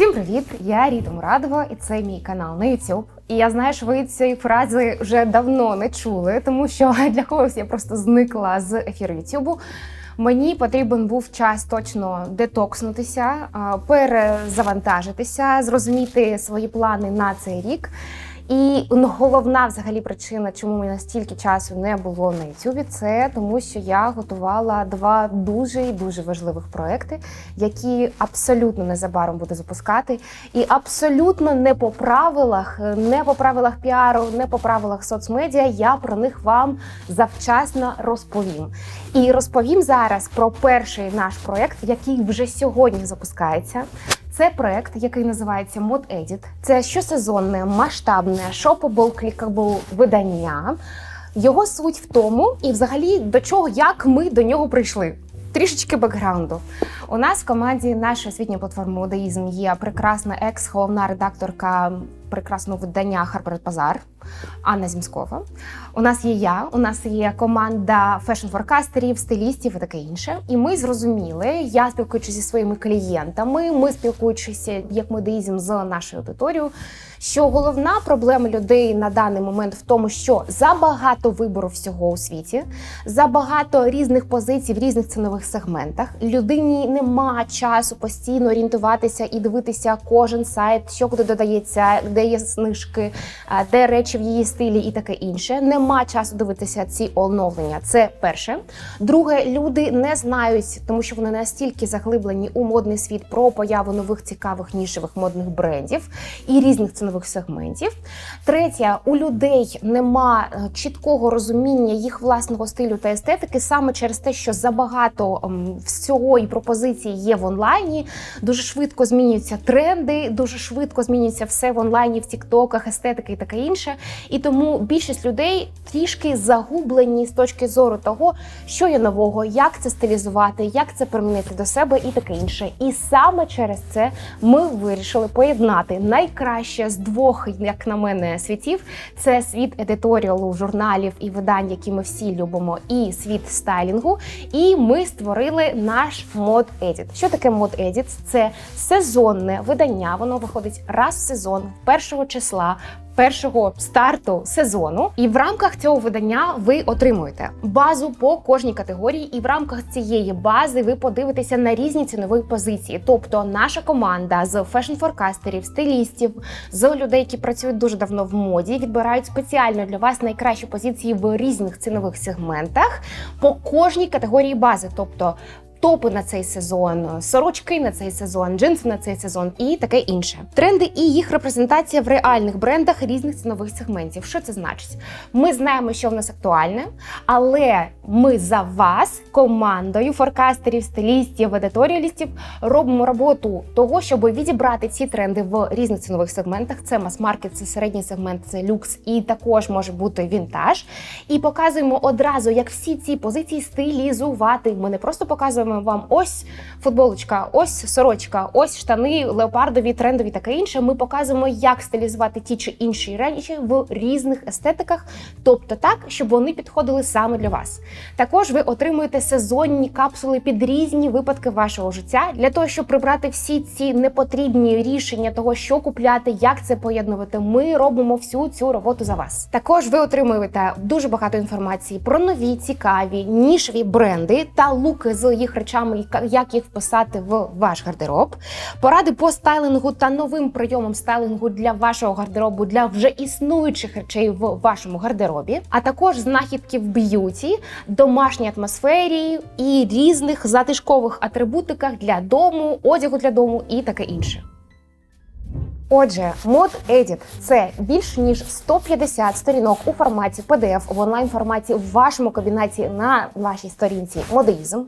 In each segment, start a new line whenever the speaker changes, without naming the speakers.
Всім привіт! Я Ріта Мурадова, і це мій канал на YouTube. І я знаю, що ви цієї фрази вже давно не чули, тому що для когось я просто зникла з ефіру YouTube. Мені потрібен був час точно детокснутися, перезавантажитися, зрозуміти свої плани на цей рік. І ну, головна взагалі причина, чому мені настільки часу не було на Ютубі, це тому, що я готувала два дуже і дуже важливих проекти, які абсолютно незабаром буду запускати, і абсолютно не по правилах, не по правилах піару, не по правилах соцмедіа. Я про них вам завчасно розповім. І розповім зараз про перший наш проект, який вже сьогодні запускається. Це проект, який називається Mod Edit. Це щосезонне, масштабне, шопабл, клікабл видання. Його суть в тому, і взагалі до чого, як ми до нього прийшли. Трішечки бекграунду. У нас в команді нашої освітньої платформи Модаїзм є прекрасна екс-головна редакторка прекрасного видання Харперед Базар Анна Зімскова. У нас є я, у нас є команда фешн-форкастерів, стилістів і таке інше. І ми зрозуміли, я спілкуючись зі своїми клієнтами, ми спілкуючися як медиїзм з нашою аудиторією, що головна проблема людей на даний момент в тому, що забагато вибору всього у світі, забагато різних позицій в різних цінових сегментах. Людині нема часу постійно орієнтуватися і дивитися кожен сайт, що куди додається, де є знижки, де речі в її стилі і таке інше. Нема часу дивитися ці оновлення. Це перше. Друге, люди не знають, тому що вони настільки заглиблені у модний світ про появу нових цікавих нішевих модних брендів і різних цінових сегментів. Третє, у людей нема е, чіткого розуміння їх власного стилю та естетики саме через те, що забагато всього і пропозицій є в онлайні. Дуже швидко змінюються тренди, дуже швидко змінюється все в онлайні, в тіктоках, естетики і таке інше. І тому більшість людей трішки загублені з точки зору того, що є нового, як це стилізувати, як це примінити до себе і таке інше. І саме через це ми вирішили поєднати найкраще з двох, як на мене, світів: це світ едиторіалу, журналів і видань, які ми всі любимо, і світ стайлінгу. І ми створили наш мод Edit. Що таке мод Edit? Це сезонне видання. Воно виходить раз в сезон, першого числа. Першого старту сезону, і в рамках цього видання ви отримуєте базу по кожній категорії, і в рамках цієї бази ви подивитеся на різні цінові позиції. Тобто, наша команда з фешн-форкастерів, стилістів, з людей, які працюють дуже давно в моді, відбирають спеціально для вас найкращі позиції в різних цінових сегментах по кожній категорії бази. Тобто топи на цей сезон, сорочки на цей сезон, джинси на цей сезон і таке інше. Тренди і їх репрезентація в реальних брендах різних цінових сегментів. Що це значить? Ми знаємо, що в нас актуальне, але ми за вас, командою форкастерів, стилістів, едиторіалістів, робимо роботу того, щоб відібрати ці тренди в різних цінових сегментах. Це мас-маркет, це середній сегмент, це люкс, і також може бути вінтаж. І показуємо одразу, як всі ці позиції стилізувати. Ми не просто показуємо вам ось футболочка, ось сорочка, ось штани, леопардові, трендові, таке інше. Ми показуємо, як стилізувати ті чи інші речі в різних естетиках, тобто так, щоб вони підходили саме для вас. Також ви отримуєте сезонні капсули під різні випадки вашого життя для того, щоб прибрати всі ці непотрібні рішення того, що купляти, як це поєднувати. Ми робимо всю цю роботу за вас. Також ви отримуєте дуже багато інформації про нові, цікаві, нішеві бренди та луки з їх речами, як їх вписати в ваш гардероб, поради по стайлингу та новим прийомам стайлингу для вашого гардеробу для вже існуючих речей в вашому гардеробі, а також знахідки в б'юті, домашній атмосфері і різних затишкових атрибутиках для дому, одягу для дому і таке інше. Отже, мод Edit – це більш ніж 150 сторінок у форматі PDF в онлайн форматі в вашому кабінеті на вашій сторінці модеїзм.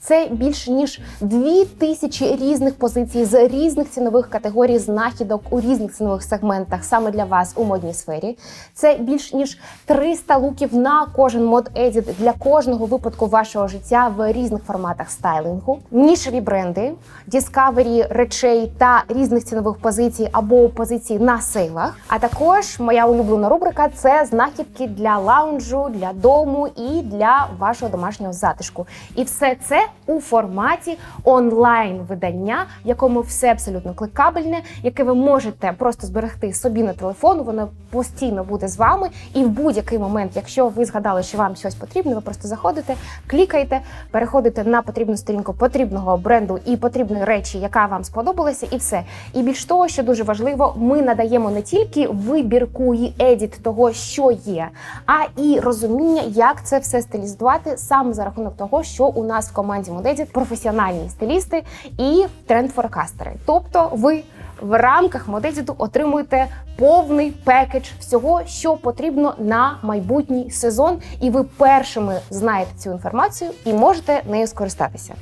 Це більш ніж 2000 різних позицій з різних цінових категорій знахідок у різних цінових сегментах саме для вас у модній сфері. Це більш ніж 300 луків на кожен мод Edit для кожного випадку вашого життя в різних форматах стайлингу, нішеві бренди, діскавері речей та різних цінових позицій або позиції на сейлах. А також моя улюблена рубрика це знахідки для лаунжу, для дому і для вашого домашнього затишку. І все це у форматі онлайн видання, в якому все абсолютно кликабельне, яке ви можете просто зберегти собі на телефон. Воно постійно буде з вами, і в будь-який момент, якщо ви згадали, що вам щось потрібне, ви просто заходите, клікаєте, переходите на потрібну сторінку потрібного бренду і потрібної речі, яка вам сподобалася, і все. І більш того, що дуже важливо, ми надаємо не тільки вибірку і едіт того, що є, а і розуміння, як це все стилізувати саме за рахунок того, що у нас в команді Модедіт професіональні стилісти і тренд-форкастери. Тобто ви в рамках Модедіту отримуєте повний пекедж всього, що потрібно на майбутній сезон, і ви першими знаєте цю інформацію і можете нею скористатися.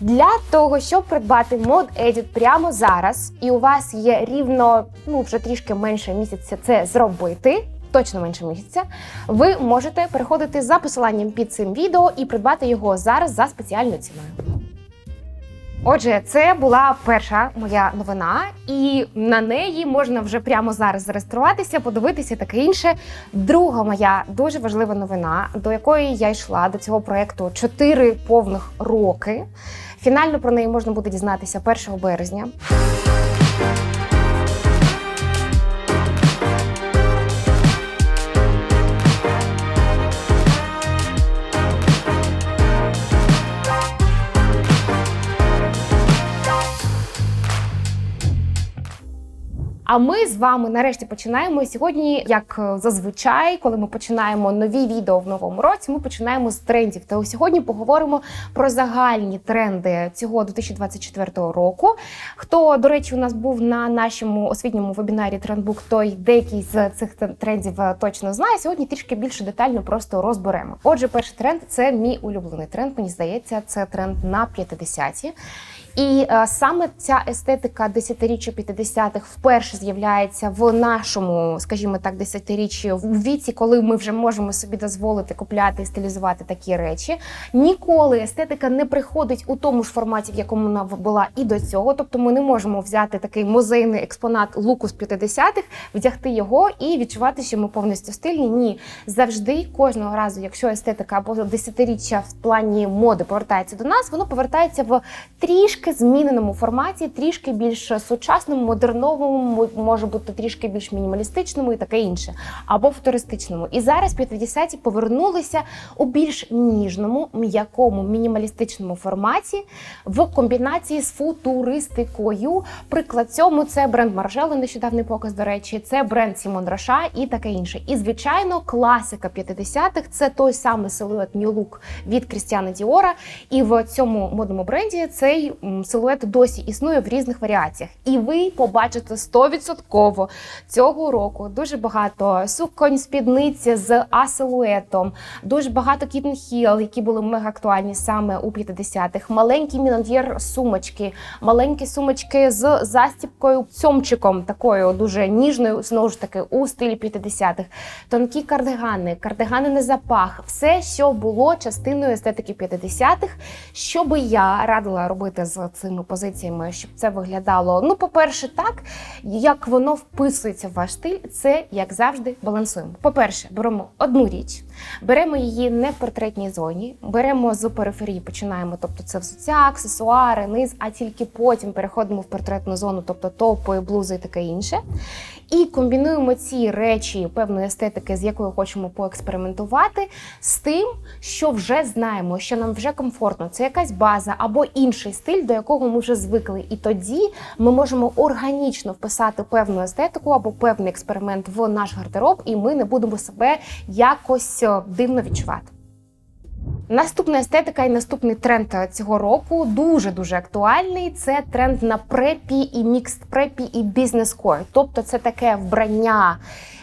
Для того, щоб придбати мод Edit прямо зараз, і у вас є рівно ну вже трішки менше місяця це зробити. Точно менше місяця, ви можете переходити за посиланням під цим відео і придбати його зараз за спеціальною ціною. Отже, це була перша моя новина, і на неї можна вже прямо зараз зареєструватися, подивитися таке інше. Друга моя дуже важлива новина, до якої я йшла до цього проекту 4 повних роки. Фінально про неї можна буде дізнатися 1 березня. А ми з вами нарешті починаємо. Сьогодні, як е, зазвичай, коли ми починаємо нові відео в новому році, ми починаємо з трендів. Та сьогодні поговоримо про загальні тренди цього 2024 року. Хто, до речі, у нас був на нашому освітньому вебінарі Трендбук, той деякий з цих трендів е, точно знає. Сьогодні трішки більше детально просто розберемо. Отже, перший тренд це мій улюблений тренд. Мені здається, це тренд на 50-ті. І е, саме ця естетика десятиріччя 50-х вперше з'являється в нашому, скажімо так, десятиріччі в віці, коли ми вже можемо собі дозволити купляти і стилізувати такі речі. Ніколи естетика не приходить у тому ж форматі, в якому вона була і до цього. Тобто, ми не можемо взяти такий музейний експонат луку з 50-х, вдягти його і відчувати, що ми повністю стильні. Ні, завжди кожного разу, якщо естетика або десятиріччя в плані моди повертається до нас, воно повертається в трішки трішки зміненому форматі, трішки більш сучасному, модерновому, може бути трішки більш мінімалістичному і таке інше, або футуристичному. І зараз 50-ті повернулися у більш ніжному, м'якому, мінімалістичному форматі в комбінації з футуристикою. Приклад цьому це бренд Маржело, нещодавний показ, до речі, це бренд Сімон Роша і таке інше. І звичайно, класика 50-х – це той самий силует New Look від Крістіана Діора. І в цьому модному бренді цей силует досі існує в різних варіаціях. І ви побачите 100% цього року дуже багато суконь спідниці з а-силуетом, дуже багато кітнхіл, які були мега актуальні саме у 50-х. Маленькі мінанд'єр сумочки, маленькі сумочки з застіпкою, цьомчиком, такою дуже ніжною, знову ж таки, у стилі 50-х. Тонкі кардигани, кардигани на запах, все, що було частиною естетики 50-х, що би я радила робити з цими позиціями, щоб це виглядало. Ну, по-перше, так як воно вписується в ваш стиль, це як завжди балансуємо. По-перше, беремо одну річ, беремо її не в портретній зоні, беремо з периферії, починаємо, тобто це взуття, аксесуари, низ, а тільки потім переходимо в портретну зону, тобто топи, блузи і таке інше. І комбінуємо ці речі певної естетики, з якою хочемо поекспериментувати, з тим, що вже знаємо, що нам вже комфортно. Це якась база або інший стиль, до якого ми вже звикли. І тоді ми можемо органічно вписати певну естетику або певний експеримент в наш гардероб, і ми не будемо себе якось е, дивно відчувати. Наступна естетика і наступний тренд цього року дуже дуже актуальний. Це тренд на препі і мікст препі і бізнес-кор. Тобто, це таке вбрання,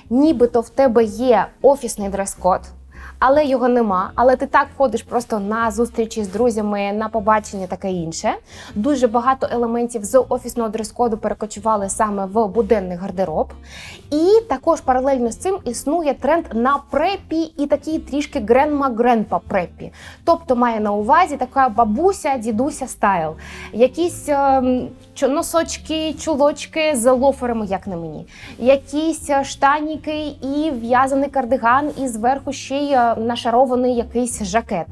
нібито в тебе є офісний дрес-код, але його нема. Але ти так ходиш просто на зустрічі з друзями, на побачення, таке інше. Дуже багато елементів з офісного дрес-коду перекочували саме в буденний гардероб. І також паралельно з цим існує тренд на препі і такий трішки гренма-гренпа препі. Тобто має на увазі така бабуся, дідуся стайл. Якісь чо- носочки, чулочки з лоферами, як на мені, якісь е, штаніки і в'язаний кардиган, і зверху ще й е, нашарований якийсь жакет,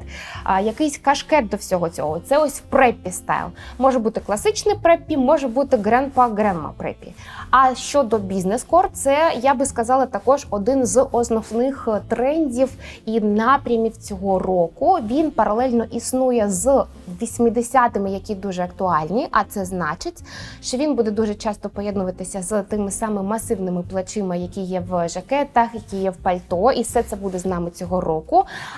якийсь кашкет до всього цього. Це ось преппі стайл. Може бути класичний преппі, може бути гренпа гренма преппі. А щодо бізнес-кор, це я би сказала також один з основних трендів і напрямів цього року. Він паралельно існує з 80-ми, які дуже актуальні. А це значить, що він буде дуже часто поєднуватися з тими самими масивними плечима, які є в жакетах, які є в пальто, і все це буде з нами цього року.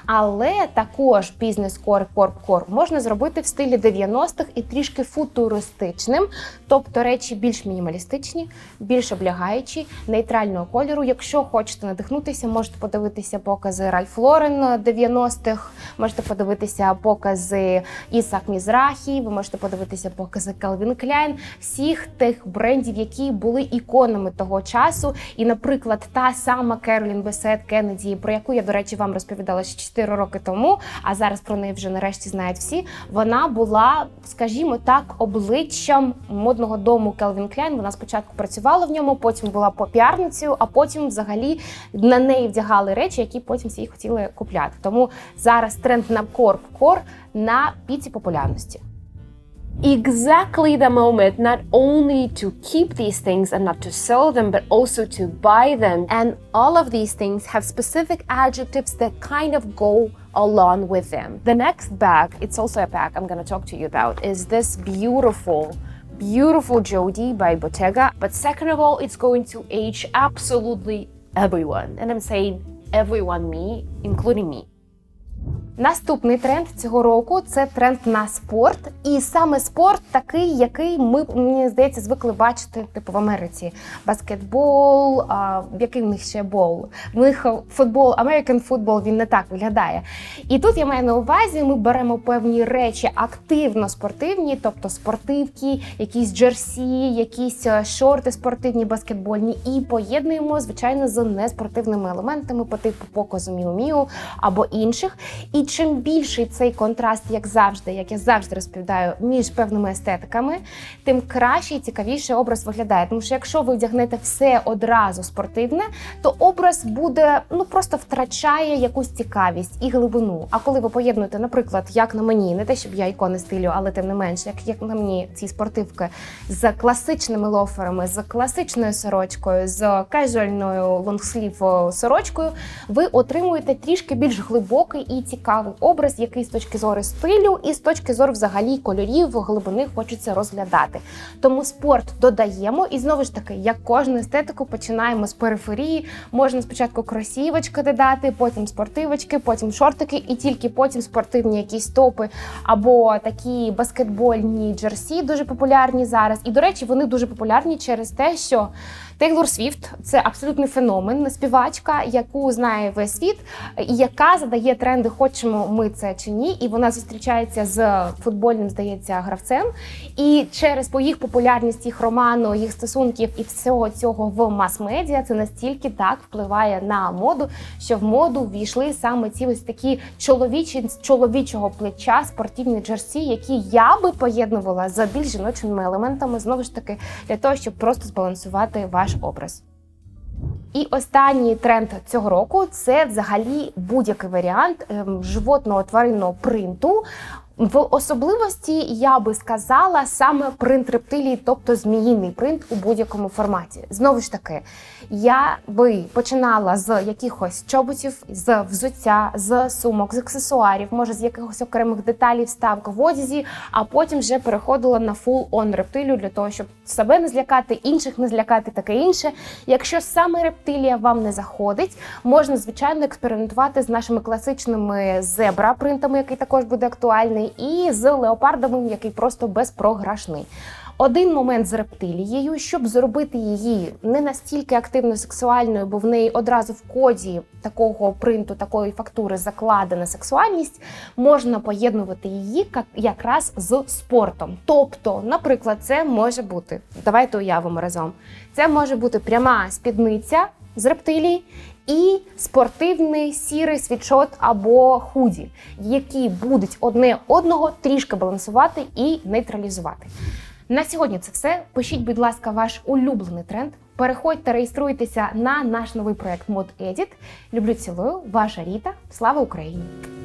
Але також бізнес-кор, корп-кор можна зробити в стилі 90-х і трішки футуристичним, тобто речі більш мінімалістичні, більш облягаючі, нейтрального кольору. Якщо хочете надихнутися, можете подивитися покази Ральф Лорен 90-х, можете подивитися покази Ісак Мізрахі, ви можете подивитися покази Calvin Klein, всіх тих брендів, які були іконами того часу. І, наприклад, та сама Керолін Бесет Кеннеді, про яку я, до речі, вам розповідала ще 4 роки тому, а зараз про неї вже нарешті знають всі. Вона була, скажімо так, обличчям модного дому Келвін Klein. Вона спочатку працювала в ньому, потім була попіарницею, а потім взагалі на неї вдягали речі, які потім всі хотіли купляти. Тому зараз тренд на корп-кор на піці популярності.
Exactly the moment not only to keep these things and not to sell them, but also to buy them.
And all of these things have specific adjectives that kind of go along with them. The next bag, it's also a bag I'm going to talk to you about, is this beautiful, beautiful Jody by Bottega.
But second of all, it's going to age absolutely everyone. And I'm saying everyone, me, including me.
Наступний тренд цього року це тренд на спорт, і саме спорт такий, який ми мені здається звикли бачити, типу в Америці. Баскетбол, а, який в них ще бол. В них футбол, American футбол він не так виглядає. І тут я маю на увазі, ми беремо певні речі активно спортивні, тобто спортивки, якісь джерсі, якісь е, шорти спортивні, баскетбольні, і поєднуємо, звичайно, з неспортивними елементами по типу показу Міу Міу або інших. І чим більший цей контраст, як завжди, як я завжди розповідаю, між певними естетиками, тим краще і цікавіше образ виглядає. Тому що якщо ви вдягнете все одразу спортивне, то образ буде ну просто втрачає якусь цікавість і глибину. А коли ви поєднуєте, наприклад, як на мені, не те, щоб я ікони стилю, але тим не менш, як, як на мені ці спортивки з класичними лоферами, з класичною сорочкою, з кежуальною лонгслів сорочкою, ви отримуєте трішки більш глибокий і цікавий образ, який з точки зору стилю і з точки зору взагалі кольорів глибини хочеться розглядати. Тому спорт додаємо, і знову ж таки, як кожну естетику, починаємо з периферії. Можна спочатку кросівочки додати, потім спортивочки, потім шортики, і тільки потім спортивні якісь топи або такі баскетбольні джерсі, дуже популярні зараз. І до речі, вони дуже популярні через те, що Тейлор Свіфт це абсолютний феномен, співачка, яку знає весь світ, і яка задає тренди, хочемо ми це чи ні. І вона зустрічається з футбольним, здається, гравцем. І через по їх популярність, їх роману, їх стосунків і всього цього в мас-медіа це настільки так впливає на моду, що в моду ввійшли саме ці ось такі чоловічі чоловічого плеча спортивні джерсі, які я би поєднувала за більш жіночими елементами, знову ж таки, для того, щоб просто збалансувати ваш образ. І останній тренд цього року це взагалі будь-який варіант ем, животного тваринного принту. В особливості я би сказала саме принт рептилії, тобто зміїний принт у будь-якому форматі. Знову ж таки, я би починала з якихось чоботів, з взуття, з сумок, з аксесуарів, може з якихось окремих деталей, вставок в одязі, а потім вже переходила на full on рептилію для того, щоб себе не злякати, інших не злякати, таке інше. Якщо саме рептилія вам не заходить, можна звичайно експериментувати з нашими класичними зебра принтами, який також буде актуальний, і з леопардовим, який просто безпрограшний. Один момент з рептилією, щоб зробити її не настільки активно сексуальною, бо в неї одразу в коді такого принту, такої фактури закладена сексуальність, можна поєднувати її якраз з спортом. Тобто, наприклад, це може бути. Давайте уявимо разом. Це може бути пряма спідниця з рептилії і спортивний сірий світшот або худі, які будуть одне одного трішки балансувати і нейтралізувати. На сьогодні це все. Пишіть, будь ласка, ваш улюблений тренд. Переходьте, реєструйтеся на наш новий проект Мод Едіт. Люблю цілую, ваша Ріта. Слава Україні!